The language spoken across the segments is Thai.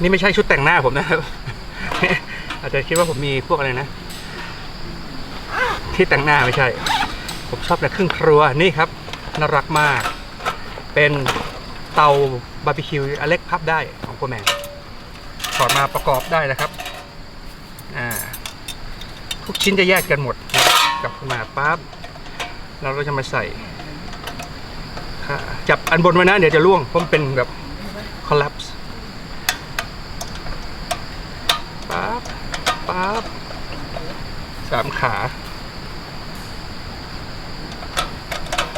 นี่ไม่ใช่ชุดแต่งหน้าผมนะครับ อาจจะคิดว่าผมมีพวกอะไรนะ ที่แต่งหน้าไม่ใช่ ผมชอบแต่เครื่องครัวนี่ครับน่ารักมาก เป็นเตาบาร์บีคิวอเล็กพับได้ของโคแมนถอดมาประกอบได้นะครับอ่าทุกชิ้นจะแยกกันหมดกลับมาปั๊บเราก็จะมาใส่จับอันบนไว้นะเดี๋ยวจะล่วงเพราะมันเป็นแบบ collapse ปั๊บปั๊บสามขา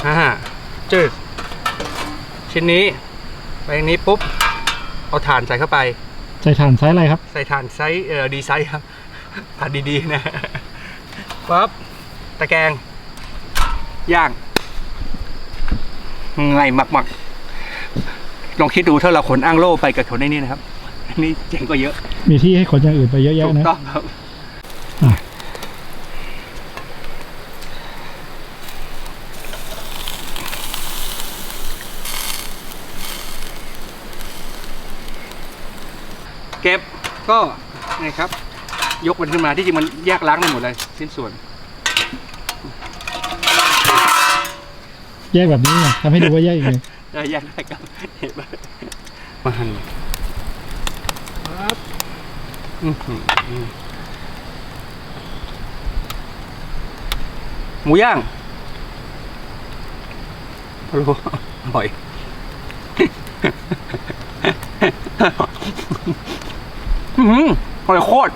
อ่าจืดชิ้นนี้ไปอย่างนี้ปุ๊บ เอาถ่านใส่เข้าไป ใส่ถ่านไซส์อะไรครับ ใส่ถ่านไซส์เอ่อดีไซน์ครับถ่านดีๆนะปั๊บตะแกรงย่างง่ายมากๆลองคิดดูถ้าเราขนอ้างโล่ไปกับขนไอ้นี่นะครับอั นนี้เจ๋งกว่าเยอะ มีที่ให้ขนอย่างอื่นไปเยอะแยะถูกนะต้องครับอะเก็บก็นี่ครับ ยกมันขึ้นมาที่จริงมันแยกล้างได้หมดเลยสิ้นส่วน แยกแบบนี้ไงทำให้ดูว่าแยกยังไง ได้แยกได้ครับเห็นไหมมาหั่นปั๊บอื้อ หมูย่างพะโล้อร่อย อร่อยโคตร